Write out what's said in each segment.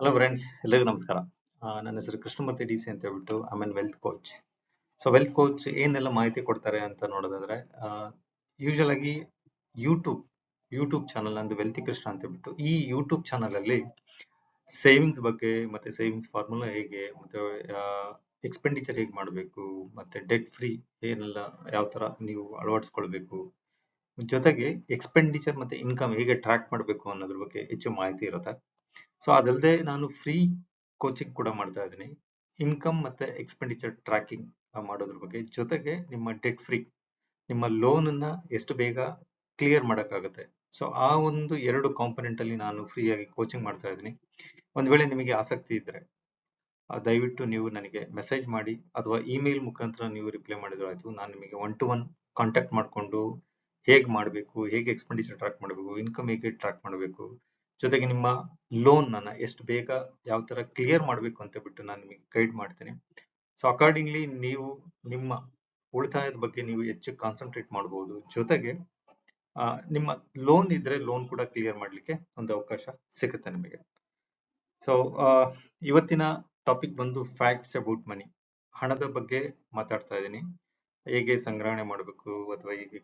Hello friends ಎಲ್ಲರಿಗೂ ನಮಸ್ಕಾರ. ನನ್ನ ಹೆಸರು ಕೃಷ್ಣಮೂರ್ತಿ ಡಿ ಸಿ ಅಂತ ಹೇಳ್ಬಿಟ್ಟು I mean wealth coach so wealth coach ಏನೆಲ್ಲ ಮಾಹಿತಿ ಕೊಡ್ತಾರೆ ಅಂತ ನೋಡೋದಾದ್ರೆ ಯೂಶಲ್ ಆಗಿ ಯೂಟ್ಯೂಬ್ ಯೂಟ್ಯೂಬ್ ಚಾನಲ್ ನಂದು ವೆಲ್ತಿ ಕೃಷ್ಣ ಅಂತ ಹೇಳ್ಬಿಟ್ಟು ಈ ಯೂಟ್ಯೂಬ್ ಚಾನಲ್ ಅಲ್ಲಿ ಸೇವಿಂಗ್ಸ್ ಬಗ್ಗೆ ಮತ್ತೆ ಸೇವಿಂಗ್ಸ್ ಫಾರ್ಮುಲಾ ಹೇಗೆ, ಮತ್ತೆ ಎಕ್ಸ್ಪೆಂಡಿಚರ್ ಹೇಗೆ ಮಾಡಬೇಕು, ಮತ್ತೆ ಡೆಟ್ ಫ್ರೀ ಏನೆಲ್ಲ ಯಾವ ತರ ನೀವು ಅಳವಡಿಸ್ಕೊಳ್ಬೇಕು, ಜೊತೆಗೆ ಎಕ್ಸ್ಪೆಂಡಿಚರ್ ಮತ್ತೆ ಇನ್ಕಮ್ ಹೇಗೆ ಟ್ರ್ಯಾಕ್ ಮಾಡಬೇಕು ಅನ್ನೋದ್ರ ಬಗ್ಗೆ ಹೆಚ್ಚು ಮಾಹಿತಿ ಇರುತ್ತೆ. ಸೊ ಅದಲ್ಲದೆ ನಾನು ಫ್ರೀ ಕೋಚಿಂಗ್ ಕೂಡ ಮಾಡ್ತಾ ಇದ್ದೀನಿ. ಇನ್ಕಮ್ ಮತ್ತೆ ಎಕ್ಸ್ಪೆಂಡಿಚರ್ ಟ್ರ್ಯಾಕಿಂಗ್ ಮಾಡೋದ್ರ ಬಗ್ಗೆ. ಜೊತೆಗೆ ನಿಮ್ಮ ಡೆಟ್ ಫ್ರೀ ನಿಮ್ಮ ಲೋನ್ ಅನ್ನ ಎಷ್ಟು ಬೇಗ ಕ್ಲಿಯರ್ ಮಾಡೋಕ್ಕಾಗುತ್ತೆ. ಸೊ ಆ ಒಂದು ಎರಡು ಕಾಂಪೊನೆಂಟ್ ಅಲ್ಲಿ ನಾನು ಫ್ರೀ ಆಗಿ ಕೋಚಿಂಗ್ ಮಾಡ್ತಾ ಇದ್ದೀನಿ. ಒಂದ್ ವೇಳೆ ನಿಮಗೆ ಆಸಕ್ತಿ ಇದ್ರೆ ಆ, ದಯವಿಟ್ಟು ನೀವು ನನಗೆ ಮೆಸೇಜ್ ಮಾಡಿ ಅಥವಾ ಇಮೇಲ್ ಮುಖಾಂತರ ನೀವು ರಿಪ್ಲೈ ಮಾಡಿದ್ರು ಆಯ್ತು. ನಾನು ನಿಮಗೆ ಒನ್ ಟು ಒನ್ ಕಾಂಟ್ಯಾಕ್ಟ್ ಮಾಡಿಕೊಂಡು ಹೇಗೆ ಮಾಡಬೇಕು ಹೇಗೆ ಎಕ್ಸ್ಪೆಂಡಿಚರ್ ಟ್ರ್ಯಾಕ್ ಮಾಡಬೇಕು ಇನ್ಕಮ್ ಹೇಗೆ ಟ್ರ್ಯಾಕ್ ಮಾಡಬೇಕು ಜೊತೆಗೆ ನಿಮ್ಮ ಲೋನ್ ನನ್ನ ಎಷ್ಟು ಬೇಗ ಯಾವ ತರ ಕ್ಲಿಯರ್ ಮಾಡಬೇಕು ಅಂತ ಬಿಟ್ಟು ನಾನು ನಿಮಗೆ ಗೈಡ್ ಮಾಡ್ತೀನಿ. ಸೊ ಅಕಾರ್ಡಿಂಗ್ಲಿ ನೀವು ನಿಮ್ಮ ಉಳಿತಾಯದ ಬಗ್ಗೆ ನೀವು ಹೆಚ್ಚು ಕಾನ್ಸಂಟ್ರೇಟ್ ಮಾಡಬಹುದು ಜೊತೆಗೆ ನಿಮ್ಮ ಲೋನ್ ಇದ್ರೆ ಲೋನ್ ಕೂಡ ಕ್ಲಿಯರ್ ಮಾಡ್ಲಿಕ್ಕೆ ಒಂದು ಅವಕಾಶ ಸಿಗುತ್ತೆ ನಿಮಗೆ. ಸೊ ಇವತ್ತಿನ ಟಾಪಿಕ್ ಬಂದು ಫ್ಯಾಕ್ಟ್ಸ್ ಅಬೌಟ್ ಮನಿ ಹಣದ ಬಗ್ಗೆ ಮಾತಾಡ್ತಾ ಇದ್ದೀನಿ. ಹೇಗೆ ಸಂಗ್ರಹಣೆ ಮಾಡಬೇಕು ಅಥವಾ ಹೇಗೆ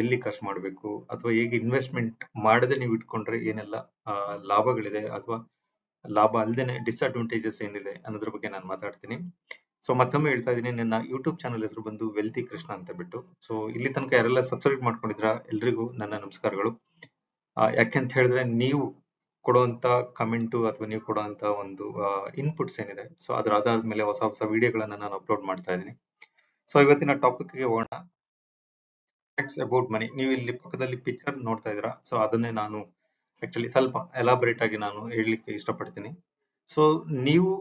ಎಲ್ಲಿ ಖರ್ಚು ಮಾಡಬೇಕು ಅಥವಾ ಹೇಗೆ ಇನ್ವೆಸ್ಟ್ಮೆಂಟ್ ಮಾಡದೆ ನೀವು ಇಟ್ಕೊಂಡ್ರೆ ಏನೆಲ್ಲ ಲಾಭಗಳಿದೆ ಅಥವಾ ಲಾಭ ಅಲ್ಲದೆ ಡಿಸ್ಅಡ್ವಾಂಟೇಜಸ್ ಏನಿದೆ ಅನ್ನೋದ್ರ ಬಗ್ಗೆ ನಾನು ಮಾತಾಡ್ತೀನಿ. ಸೊ ಮತ್ತೊಮ್ಮೆ ಹೇಳ್ತಾ ಇದ್ದೀನಿ, ನನ್ನ ಯೂಟ್ಯೂಬ್ ಚಾನಲ್ ಹೆಸರು ಬಂದು ವೆಲ್ತಿ ಕೃಷ್ಣ ಅಂತ ಬಿಟ್ಟು. ಸೊ ಇಲ್ಲಿ ತನಕ ಯಾರೆಲ್ಲ ಸಬ್ಸ್ಕ್ರೈಬ್ ಮಾಡ್ಕೊಂಡಿದ್ರ ಎಲ್ರಿಗೂ ನನ್ನ ನಮಸ್ಕಾರಗಳು. ಯಾಕೆಂತ ಹೇಳಿದ್ರೆ ನೀವು ಕೊಡುವಂತ ಕಮೆಂಟು ಅಥವಾ ನೀವು ಕೊಡುವಂತ ಒಂದು ಇನ್ಪುಟ್ಸ್ ಏನಿದೆ. ಸೊ ಅದರ ಆಧಾರದ ಮೇಲೆ ಹೊಸ ಹೊಸ ವಿಡಿಯೋಗಳನ್ನ ನಾನು ಅಪ್ಲೋಡ್ ಮಾಡ್ತಾ ಇದ್ದೀನಿ. ಸೊ ಇವತ್ತಿನ ಟಾಪಿಕ್ಗೆ ಹೋಗೋಣ. ಫ್ಯಾಕ್ಟ್ಸ್ ಅಬೌಟ್ ಮನಿ ನೀವು ಇಲ್ಲಿ ಪಕ್ಕದಲ್ಲಿ ಪಿಕ್ಚರ್ ನೋಡ್ತಾ ಇದ್ದೀರಾ? ಸೊ ಅದನ್ನೇ ನಾನು ಆಕ್ಚುಲಿ ಸ್ವಲ್ಪ ಎಲಾಬ್ರೇಟ್ ಆಗಿ ನಾನು ಹೇಳಲಿಕ್ಕೆ ಇಷ್ಟಪಡ್ತೀನಿ. ಸೊ ನೀವು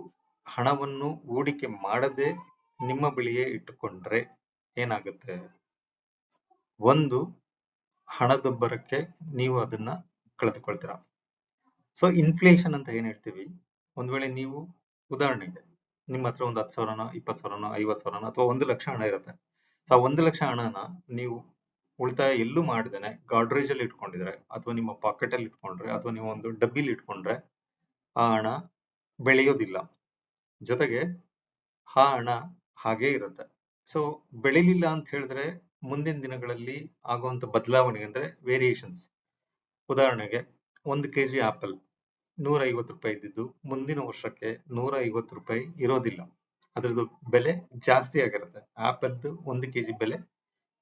ಹಣವನ್ನು ಹೂಡಿಕೆ ಮಾಡದೆ ನಿಮ್ಮ ಬಳಿಯೇ ಇಟ್ಟುಕೊಂಡ್ರೆ ಏನಾಗುತ್ತೆ? ಒಂದು, ಹಣದೊಬ್ಬರಕ್ಕೆ ನೀವು ಅದನ್ನ ಕಳೆದುಕೊಳ್ತೀರಾ. ಸೊ ಇನ್ಫ್ಲೇಷನ್ ಅಂತ ಏನ್ ಹೇಳ್ತೀವಿ? ಒಂದ್ ವೇಳೆ ನೀವು, ಉದಾಹರಣೆಗೆ ನಿಮ್ಮ ಹತ್ರ ಒಂದು ಹತ್ತು ಸಾವಿರನ, ಇಪ್ಪತ್ತು ಸಾವಿರನ, ಐವತ್ತು ಸಾವಿರನ ಅಥವಾ ಒಂದು ಲಕ್ಷ ಹಣ ಇರುತ್ತೆ. ಸೊ ಆ ಒಂದು ಲಕ್ಷ ಹಣನ ನೀವು ಉಳಿತಾಯ ಎಲ್ಲೂ ಮಾಡಿದೇನೆ ಗಾಡ್ರೇಜ್ ಅಲ್ಲಿ ಇಟ್ಕೊಂಡಿದ್ರೆ ಅಥವಾ ನಿಮ್ಮ ಪಾಕೆಟ್ ಅಲ್ಲಿ ಇಟ್ಕೊಂಡ್ರೆ ಅಥವಾ ನೀವು ಒಂದು ಡಬ್ಬಿಲಿ ಇಟ್ಕೊಂಡ್ರೆ ಆ ಹಣ ಬೆಳೆಯೋದಿಲ್ಲ. ಜೊತೆಗೆ ಆ ಹಣ ಹಾಗೇ ಇರುತ್ತೆ. ಸೊ ಬೆಳಿಲಿಲ್ಲ ಅಂತ ಹೇಳಿದ್ರೆ ಮುಂದಿನ ದಿನಗಳಲ್ಲಿ ಆಗುವಂತ ಬದಲಾವಣೆ ಅಂದ್ರೆ ವೇರಿಯೇಷನ್ಸ್ ಉದಾಹರಣೆಗೆ, ಒಂದು ಕೆ ಜಿ ಆಪಲ್ ನೂರ ಐವತ್ತು ರೂಪಾಯಿ ಇದ್ದಿದ್ದು, ಮುಂದಿನ ವರ್ಷಕ್ಕೆ ನೂರ ಐವತ್ತು ರೂಪಾಯಿ ಇರೋದಿಲ್ಲ. ಅದರದ್ದು ಬೆಲೆ ಜಾಸ್ತಿ ಆಗಿರುತ್ತೆ. ಆಪಲ್ದು ಒಂದು ಕೆಜಿ ಬೆಲೆ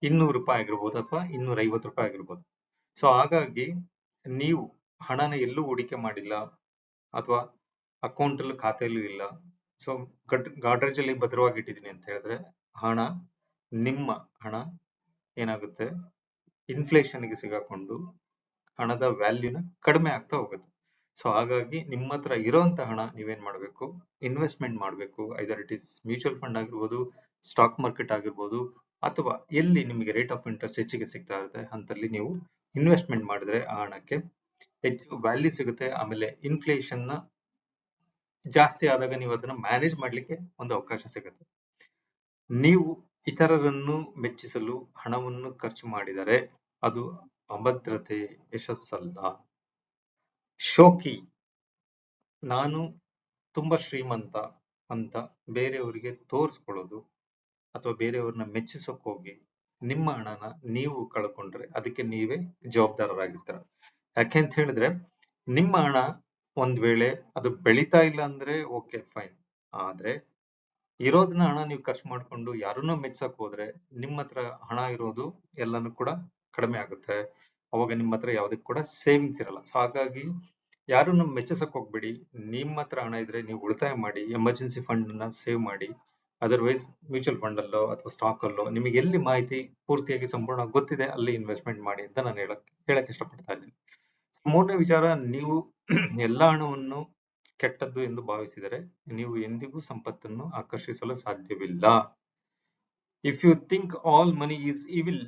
ಇನ್ನೂರು ರೂಪಾಯಿ ಆಗಿರ್ಬೋದು ಅಥವಾ ಇನ್ನೂರ ಐವತ್ತು ರೂಪಾಯಿ ಆಗಿರ್ಬೋದು. ಸೊ ಹಾಗಾಗಿ ನೀವು ಹಣನ ಎಲ್ಲೂ ಹೂಡಿಕೆ ಮಾಡಿಲ್ಲ ಅಥವಾ ಅಕೌಂಟ್ ಅಲ್ಲಿ ಖಾತೆಯಲ್ಲೂ ಇಲ್ಲ. ಸೊ ಗಾಡ್ರೇಜ್ ಅಲ್ಲಿ ಭದ್ರವಾಗಿ ಇಟ್ಟಿದ್ದೀನಿ ಅಂತ ಹೇಳಿದ್ರೆ ಹಣ, ನಿಮ್ಮ ಹಣ ಏನಾಗುತ್ತೆ? ಇನ್ಫ್ಲೇಷನ್ಗೆ ಸಿಗಾಕೊಂಡು ಹಣದ ವ್ಯಾಲ್ಯೂನ ಕಡಿಮೆ ಆಗ್ತಾ ಹೋಗುತ್ತೆ. ಸೊ ಹಾಗಾಗಿ ನಿಮ್ಮ ಹತ್ರ ಇರೋಂತ ಹಣ ನೀವೇನ್ ಮಾಡಬೇಕು? ಇನ್ವೆಸ್ಟ್ಮೆಂಟ್ ಮಾಡಬೇಕು. Either it is mutual fund ಆಗಿರ್ಬೋದು ಸ್ಟಾಕ್ ಮಾರ್ಕೆಟ್ ಆಗಿರ್ಬೋದು, ಅಥವಾ ಎಲ್ಲಿ ನಿಮಗೆ ರೇಟ್ ಆಫ್ ಇಂಟ್ರೆಸ್ಟ್ ಹೆಚ್ಚಿಗೆ ಸಿಗ್ತಾ ಇರುತ್ತೆ ಅಂತಲ್ಲಿ ನೀವು ಇನ್ವೆಸ್ಟ್ಮೆಂಟ್ ಮಾಡಿದ್ರೆ ಆ ಹಣಕ್ಕೆ ಹೆಚ್ಚು ವ್ಯಾಲ್ಯೂ ಸಿಗುತ್ತೆ. ಆಮೇಲೆ ಇನ್ಫ್ಲೇಷನ್ನ ಜಾಸ್ತಿ ಆದಾಗ ನೀವು ಅದನ್ನ ಮ್ಯಾನೇಜ್ ಮಾಡ್ಲಿಕ್ಕೆ ಒಂದು ಅವಕಾಶ ಸಿಗುತ್ತೆ. ನೀವು ಇತರರನ್ನು ಮೆಚ್ಚಿಸಲು ಹಣವನ್ನು ಖರ್ಚು ಮಾಡಿದರೆ ಅದು ಅಭದ್ರತೆ ಯಶಸ್ಸಲ್ಲ. ಶೋಕಿ. ನಾನು ತುಂಬಾ ಶ್ರೀಮಂತ ಅಂತ ಬೇರೆಯವರಿಗೆ ತೋರಿಸ್ಕೊಳ್ಳೋದು ಅಥವಾ ಬೇರೆಯವ್ರನ್ನ ಮೆಚ್ಚಿಸೋಕೆ ಹೋಗಿ ನಿಮ್ಮ ಹಣನ ನೀವು ಕಳ್ಕೊಂಡ್ರೆ ಅದಕ್ಕೆ ನೀವೇ ಜವಾಬ್ದಾರರಾಗಿರ್ತೀರ. ಯಾಕೆ ಅಂತ ಹೇಳಿದ್ರೆ, ನಿಮ್ಮ ಹಣ ಒಂದ್ ವೇಳೆ ಅದು ಬೆಳೀತಾ ಇಲ್ಲ ಅಂದ್ರೆ ಓಕೆ, ಫೈನ್. ಆದ್ರೆ ಇರೋದನ್ನ ಹಣ ನೀವು ಖರ್ಚು ಮಾಡ್ಕೊಂಡು ಯಾರನ್ನೂ ಮೆಚ್ಚಕ್ ಹೋದ್ರೆ ನಿಮ್ಮ ಹತ್ರ ಹಣ ಇರೋದು ಎಲ್ಲಾನು ಕೂಡ ಕಡಿಮೆ ಆಗುತ್ತೆ. ಅವಾಗ ನಿಮ್ಮ ಹತ್ರ ಯಾವ್ದಕ್ ಕೂಡ ಸೇವಿಂಗ್ಸ್ ಇರಲ್ಲ. ಸೊ ಹಾಗಾಗಿ ಯಾರು ನಮ್ಮ ಮೆಚ್ಚಿಸಕ್ ಹೋಗ್ಬೇಡಿ. ನಿಮ್ಮ ಹತ್ರ ಹಣ ಇದ್ರೆ ನೀವು ಉಳಿತಾಯ ಮಾಡಿ ಎಮರ್ಜೆನ್ಸಿ ಫಂಡ್ನ ಸೇವ್ ಮಾಡಿ. ಅದರ್ವೈಸ್ ಮ್ಯೂಚುವಲ್ ಫಂಡ್ ಅಲ್ಲೋ ಅಥವಾ ಸ್ಟಾಕ್ ಅಲ್ಲೋ ನಿಮಗೆ ಎಲ್ಲಿ ಮಾಹಿತಿ ಪೂರ್ತಿಯಾಗಿ ಸಂಪೂರ್ಣ ಗೊತ್ತಿದೆ, ಅಲ್ಲಿ ಇನ್ವೆಸ್ಟ್ಮೆಂಟ್ ಮಾಡಿ ಅಂತ ನಾನು ಹೇಳಕ್ ಹೇಳಕ್ ಇಷ್ಟಪಡ್ತಾ ಇದ್ದೀನಿ. ಮೂರನೇ ವಿಚಾರ, ನೀವು ಎಲ್ಲಾ ಹಣವನ್ನು ಕೆಟ್ಟದ್ದು ಎಂದು ಭಾವಿಸಿದರೆ ನೀವು ಎಂದಿಗೂ ಸಂಪತ್ತನ್ನು ಆಕರ್ಷಿಸಲು ಸಾಧ್ಯವಿಲ್ಲ. If you think all money is evil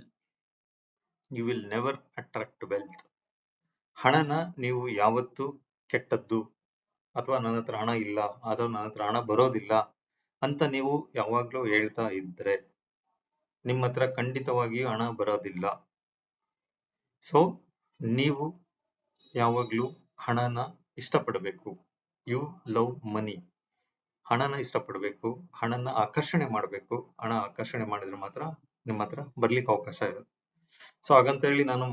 you will never attract wealth ಹಣನ ನೀವು ಯಾವತ್ತು ಕೆಟ್ಟದ್ದು ಅಥವಾ ನನ್ನ ಹತ್ರ ಹಣ ಇಲ್ಲ ಅಥವಾ ನನ್ನ ಹತ್ರ ಹಣ ಬರೋದಿಲ್ಲ ಅಂತ ನೀವು ಯಾವಾಗ್ಲೂ ಹೇಳ್ತಾ ಇದ್ರೆ ನಿಮ್ಮ ಹತ್ರ ಖಂಡಿತವಾಗಿಯೂ ಹಣ ಬರೋದಿಲ್ಲ. ಸೊ ನೀವು ಯಾವಾಗ್ಲೂ ಹಣನ ಇಷ್ಟಪಡಬೇಕು. ಯು ಲವ್ ಮನಿ ಹಣನ ಇಷ್ಟಪಡಬೇಕು, ಹಣನ ಆಕರ್ಷಣೆ ಮಾಡಬೇಕು. ಹಣ ಆಕರ್ಷಣೆ ಮಾಡಿದ್ರೆ ಮಾತ್ರ ನಿಮ್ಮ ಹತ್ರ ಬರ್ಲಿಕ್ಕೆ ಅವಕಾಶ ಇರುತ್ತೆ. ಸೊ ಹಾಗಂತ ಹೇಳಿ ನಾನು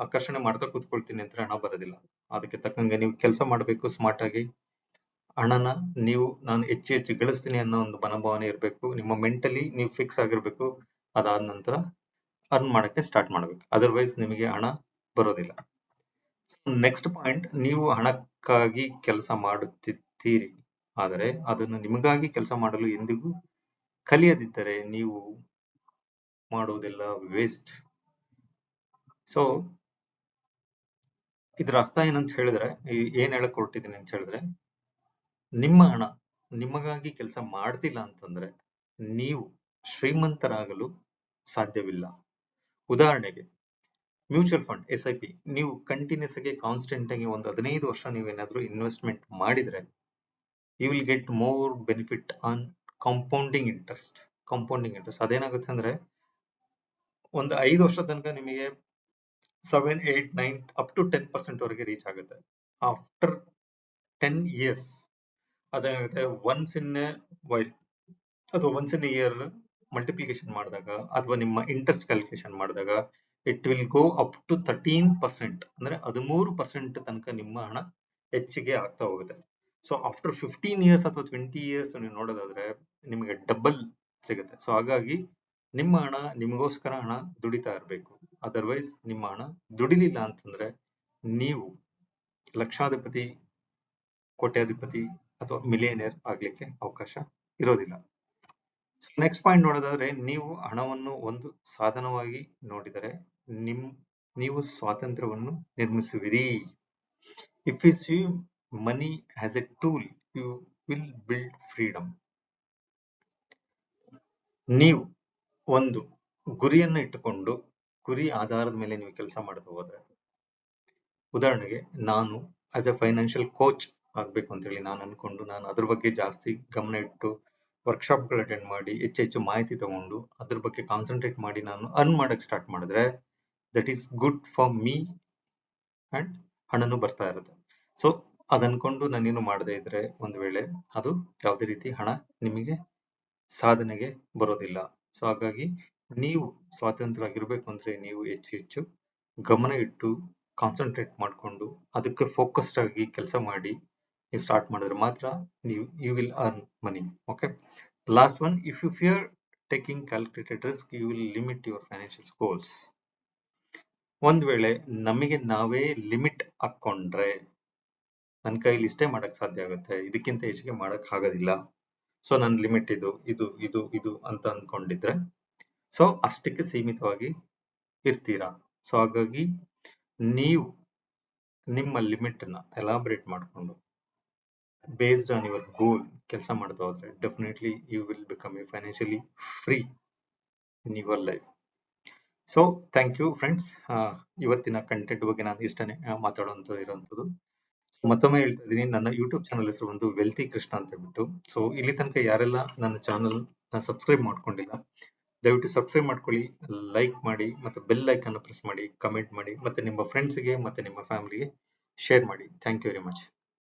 ಆಕರ್ಷಣೆ ಮಾಡ್ತಾ ಕೂತ್ಕೊಳ್ತೀನಿ ಅಂತ ಹಣ ಬರೋದಿಲ್ಲ. ಅದಕ್ಕೆ ತಕ್ಕಂಗೆ ನೀವು ಕೆಲಸ ಮಾಡಬೇಕು ಸ್ಮಾರ್ಟ್ ಆಗಿ. ಹಣನ ನೀವು, ನಾನು ಹೆಚ್ಚು ಹೆಚ್ಚು ಗಳಿಸ್ತೀನಿ ಅನ್ನೋ ಒಂದು ಮನೋಭಾವನೆ ಇರಬೇಕು. ನಿಮ್ಮ ಮೆಂಟಲಿ ನೀವು ಫಿಕ್ಸ್ ಆಗಿರ್ಬೇಕು. ಅದಾದ ನಂತರ ಅರ್ನ್ ಮಾಡಕ್ಕೆ ಸ್ಟಾರ್ಟ್ ಮಾಡ್ಬೇಕು. ಅದರ್ವೈಸ್ ನಿಮಗೆ ಹಣ ಬರೋದಿಲ್ಲ. ನೆಕ್ಸ್ಟ್ ಪಾಯಿಂಟ್ ನೀವು ಹಣಕ್ಕಾಗಿ ಕೆಲಸ ಮಾಡುತ್ತಿದ್ದೀರಿ. ಆದರೆ ಅದನ್ನು ನಿಮಗಾಗಿ ಕೆಲಸ ಮಾಡಲು ಎಂದಿಗೂ ಕಲಿಯದಿದ್ದರೆ ನೀವು ಮಾಡುವುದೆಲ್ಲ ವೇಸ್ಟ್ ಸೊ ಇದರ ಅರ್ಥ ಏನಂತ ಹೇಳಿದ್ರೆ ಏನ್ ಹೇಳಕ್ ಅಂತ ಹೇಳಿದ್ರೆ, ನಿಮ್ಮ ಹಣ ನಿಮಗಾಗಿ ಕೆಲಸ ಮಾಡ್ತಿಲ್ಲ ಅಂತಂದ್ರೆ, ನೀವು ಶ್ರೀಮಂತರಾಗಲು ಸಾಧ್ಯವಿಲ್ಲ. ಉದಾಹರಣೆಗೆ, mutual fund, S I P, ನೀವು ಕಂಟಿನ್ಯೂಸ್ ಆಗಿ ಕಾನ್ಸ್ಟೆಂಟ್ ಆಗಿ ಒಂದು ಹದಿನೈದು ವರ್ಷ ನೀವೇನಾದ್ರೂ ಇನ್ವೆಸ್ಟ್ಮೆಂಟ್ ಮಾಡಿದ್ರೆ you will get more benefit on compounding interest compounding interest ಅದೇನಾಗುತ್ತೆ ಅಂದ್ರೆ, ಒಂದು ಐದು ವರ್ಷ ತನಕ ನಿಮಗೆ seven eight nine up to ten percent ವರೆಗೆ ರೀಚ್ ಆಗುತ್ತೆ. ಆಫ್ಟರ್ ಟೆನ್ ಇಯರ್ಸ್ ಅದೇನಾಗುತ್ತೆ ಒನ್ಸ್ ಇನ್ ವೈಲ್ ಅಥವಾ ಒನ್ಸ್ ಇನ್ ಇಯರ್ ಮಲ್ಟಿಪ್ಲಿಕೇಶನ್ ಮಾಡಿದಾಗ ಅಥವಾ ನಿಮ್ಮ ಇಂಟ್ರೆಸ್ಟ್ ಕ್ಯಾಲ್ಕುಲೇಷನ್ ಮಾಡಿದಾಗ it will go up to thirteen percent ಅಂದ್ರೆ ಹದಿಮೂರು ಪರ್ಸೆಂಟ್ ತನಕ ನಿಮ್ಮ ಹಣ ಹೆಚ್ಚಿಗೆ ಆಗ್ತಾ ಹೋಗುತ್ತೆ. ಸೊ ಆಫ್ಟರ್ ಫಿಫ್ಟೀನ್ ಇಯರ್ಸ್ ಅಥವಾ ಟ್ವೆಂಟಿ ಇಯರ್ಸ್ ನೀವು ನೋಡೋದಾದ್ರೆ, ನಿಮಗೆ ಡಬಲ್ ಸಿಗುತ್ತೆ. ಸೊ ಹಾಗಾಗಿ ನಿಮ್ಮ ಹಣ, ನಿಮಗೋಸ್ಕರ ಹಣ ದುಡಿತಾ ಇರಬೇಕು. ಅದರ್ವೈಸ್ ನಿಮ್ಮ ಹಣ ದುಡಿಲಿಲ್ಲ ಅಂತಂದ್ರೆ ನೀವು ಲಕ್ಷಾಧಿಪತಿ, ಕೋಟ್ಯಾಧಿಪತಿ ಅಥವಾ ಮಿಲಿಯನೇರ್ ಆಗ್ಲಿಕ್ಕೆ ಅವಕಾಶ ಇರೋದಿಲ್ಲ. ನೆಕ್ಸ್ಟ್ ಪಾಯಿಂಟ್ ನೋಡೋದಾದ್ರೆ ನೀವು ಹಣವನ್ನು ಒಂದು ಸಾಧನವಾಗಿ ನೋಡಿದರೆ ನಿಮ್, ನೀವು ಸ್ವಾತಂತ್ರ್ಯವನ್ನು ನಿರ್ಮಿಸುವಿರಿ. If is you money as a tool you will build freedom ನೀವು ಒಂದು ಗುರಿಯನ್ನು ಇಟ್ಟುಕೊಂಡು ಗುರಿ ಆಧಾರದ ಮೇಲೆ ನೀವು ಕೆಲಸ ಮಾಡ್ತಾ ಹೋದ್ರೆ, ಉದಾಹರಣೆಗೆ ನಾನು ಆಸ್ ಎ ಫೈನಾನ್ಷಿಯಲ್ ಕೋಚ್ ಆಗ್ಬೇಕು ಅಂತ ಹೇಳಿ ನಾನು ಅನ್ಕೊಂಡು ನಾನು ಅದ್ರ ಬಗ್ಗೆ ಜಾಸ್ತಿ ಗಮನ ಇಟ್ಟು ವರ್ಕ್ಶಾಪ್ಗಳು ಅಟೆಂಡ್ ಮಾಡಿ ಹೆಚ್ಚು ಹೆಚ್ಚು ಮಾಹಿತಿ ತಗೊಂಡು ಅದ್ರ ಬಗ್ಗೆ ಕಾನ್ಸಂಟ್ರೇಟ್ ಮಾಡಿ ನಾನು ಅರ್ನ್ ಮಾಡಕ್ ಸ್ಟಾರ್ಟ್ ಮಾಡಿದ್ರೆ that is good for me and ಹಣನು ಬರ್ತಾ ಇರುತ್ತೆ. ಸೊ ಅದನ್ಕೊಂಡು ನಾನೇನು ಮಾಡದೇ ಇದ್ರೆ ಒಂದು ವೇಳೆ ಅದು ಯಾವುದೇ ರೀತಿ ಹಣ ನಿಮಗೆ ಸಾಧನೆಗೆ ಬರೋದಿಲ್ಲ. ಸೊ ಹಾಗಾಗಿ ನೀವು ಸ್ವಾತಂತ್ರ್ಯ ಆಗಿರ್ಬೇಕು ಅಂದ್ರೆ ನೀವು ಹೆಚ್ಚು ಹೆಚ್ಚು ಗಮನ ಇಟ್ಟು ಕಾನ್ಸಂಟ್ರೇಟ್ ಮಾಡಿಕೊಂಡು ಅದಕ್ಕೆ ಫೋಕಸ್ಡ್ ಆಗಿ ಕೆಲಸ ಮಾಡಿ ನೀವು ಸ್ಟಾರ್ಟ್ ಮಾಡಿದ್ರೆ ಮಾತ್ರ ನೀವು you will earn money okay last one if you fear taking calculated risk you will limit your financial goals ಒಂದ್ ವೇಳೆ ನಮಗೆ ನಾವೇ ಲಿಮಿಟ್ ಹಾಕೊಂಡ್ರೆ ನನ್ನ ಕೈಲಿ ಇಷ್ಟೇ ಮಾಡಕ್ ಸಾಧ್ಯ ಆಗುತ್ತೆ, ಇದಕ್ಕಿಂತ ಹೆಚ್ಚಿಗೆ ಮಾಡಕ್ ಆಗೋದಿಲ್ಲ. ಸೊ ನನ್ನ ಲಿಮಿಟ್ ಇದು ಇದು ಇದು ಇದು ಅಂತ ಅನ್ಕೊಂಡಿದ್ರೆ ಸೊ ಅಷ್ಟಕ್ಕೆ ಸೀಮಿತವಾಗಿ ಇರ್ತೀರಾ? ಸೊ ಹಾಗಾಗಿ ನೀವು ನಿಮ್ಮ ಲಿಮಿಟ್ ಅನ್ನ ಎಲಾಬ್ರೇಟ್ ಮಾಡಿಕೊಂಡು ಬೇಸ್ಡ್ ಆನ್ ಯುವರ್ ಗೋಲ್ ಕೆಲಸ ಮಾಡ್ತಾ ಹೋದ್ರೆ definitely you will become you financially free in your life so thank you friends ಇವತ್ತಿನ ಕಂಟೆಂಟ್ ಬಗ್ಗೆ ನಾನು ಇಷ್ಟನೇ ಮಾತಾಡುವಂತ ಇರುವಂತದ್ದು. ಮತ್ತೊಮ್ಮೆ ಹೇಳ್ತಾ ಇದ್ದೀನಿ, ನನ್ನ ಯೂಟ್ಯೂಬ್ ಚಾನಲ್ ಹೆಸರು ಒಂದು ವೆಲ್ತಿ ಕೃಷ್ಣ ಅಂತ ಹೇಳ್ಬಿಟ್ಟು. ಸೊ ಇಲ್ಲಿ ತನಕ ಯಾರೆಲ್ಲ ನನ್ನ ಚಾನಲ್ ಸಬ್ಸ್ಕ್ರೈಬ್ ಮಾಡ್ಕೊಂಡಿಲ್ಲ ದಯವಿಟ್ಟು ಸಬ್ಸ್ಕ್ರೈಬ್ ಮಾಡ್ಕೊಳ್ಳಿ ಲೈಕ್ ಮಾಡಿ, ಮತ್ತೆ ಬೆಲ್ ಐಕನ್ ಪ್ರೆಸ್ ಮಾಡಿ ಕಮೆಂಟ್ ಮಾಡಿ, ಮತ್ತೆ ನಿಮ್ಮ ಫ್ರೆಂಡ್ಸ್ಗೆ ಮತ್ತೆ ನಿಮ್ಮ ಫ್ಯಾಮಿಲಿಗೆ ಶೇರ್ ಮಾಡಿ. Thank you very much